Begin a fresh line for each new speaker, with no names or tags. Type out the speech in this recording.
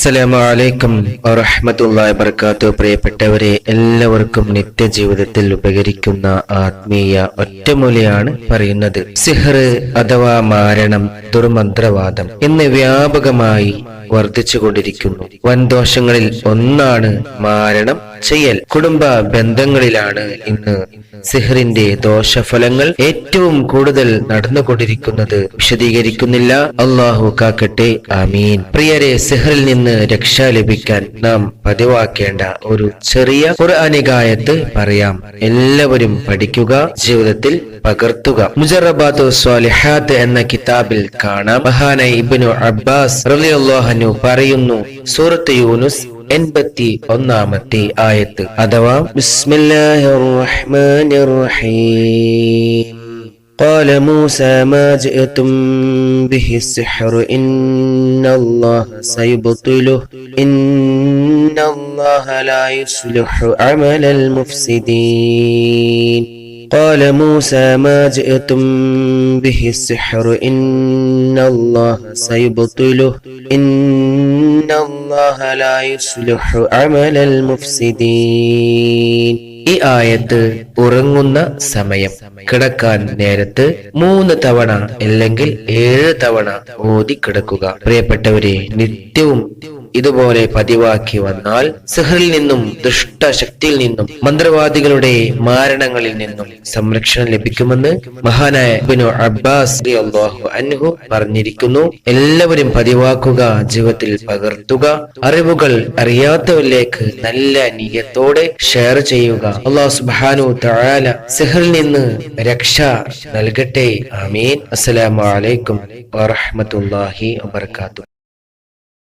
അസ്സലാമു അലൈക്കും പ്രിയപ്പെട്ടവരെ എല്ലാവർക്കും നിത്യജീവിതത്തിൽ ഉപകരിക്കുന്ന ആത്മീയ ഒറ്റമൂലിയാണ് പറയുന്നത്. സിഹർ അഥവാ മാരണം ദുർമന്ത്രവാദം എന്ന് വ്യാപകമായി വർദ്ധിച്ചുകൊണ്ടിരിക്കുന്നു. വൻദോഷങ്ങളിൽ ഒന്നാണ് മാരണം ചെയ്യൽ. കുടുംബ ബന്ധങ്ങളിലാണ് ഇന്ന് സിഹറിന്റെ ദോഷഫലങ്ങൾ ഏറ്റവും കൂടുതൽ നടന്നുകൊണ്ടിരിക്കുന്നത്. വിശദീകരിക്കുന്നില്ല. അള്ളാഹു കാക്കട്ടെ. ആമീൻ. പ്രിയരെ സിഹറിൽ നിന്ന് രക്ഷ ലഭിക്കാൻ നാം പതിവാക്കേണ്ട ഒരു ചെറിയ ഖുർആനികായത്ത് പറയാം. എല്ലാവരും പഠിക്കുക ജീവിതത്തിൽ പകർത്തുക. മുജറബാത്തു സ്വാലിഹാത്ത് എന്ന കിതാബിൽ കാണാം. മഹാനായി ഇബിനു അബ്ബാസ് റളിയല്ലാഹു പറയുന്നു സൂറത്ത് യൂനുസ് എൺപത്തി ഒന്നാമത്തെ ആയത്ത് അഥവാ ബിസ്മില്ലാഹിർ റഹ്മാനിർ റഹീം قال موسى ما جئتم به السحر إن الله سيبطله إن الله لا يصلح عمل المفسدين قال موسى ما جئتم به السحر إن الله سيبطله. إن الله لا يصلح عمل المفسدين. ഈ ആയത്ത് ഉറങ്ങുന്ന സമയം. കിടക്കാൻ നേരത്ത് മൂന്ന് തവണ അല്ലെങ്കിൽ ഏഴ് തവണ ഓതി കിടക്കുക. പ്രിയപ്പെട്ടവരെ നിത്യവും ഇതുപോലെ പതിവാക്കി വന്നാൽ സിഹറിൽ നിന്നും ദുഷ്ടശക്തിയിൽ നിന്നും മന്ത്രവാദികളുടെ മാരണങ്ങളിൽ നിന്നും സംരക്ഷണം ലഭിക്കുമെന്ന് മഹാനായ ഇബ്നു അബ്ബാസ് അൻഹു പറഞ്ഞിരിക്കുന്നു. എല്ലാവരും പതിവാക്കുക ജീവിതത്തിൽ പകർത്തുക അറിവുകൾ അറിയാത്തവരിലേക്ക് നല്ല നീയത്തോടെ ഷെയർ ചെയ്യുക. അള്ളാഹു. സുബാനു തആല സിഹറിൽ നിന്ന് രക്ഷ നൽകട്ടെ. ആമീൻ. അസ്സലാമു അലൈക്കും വറഹ്മത്തുള്ളാഹി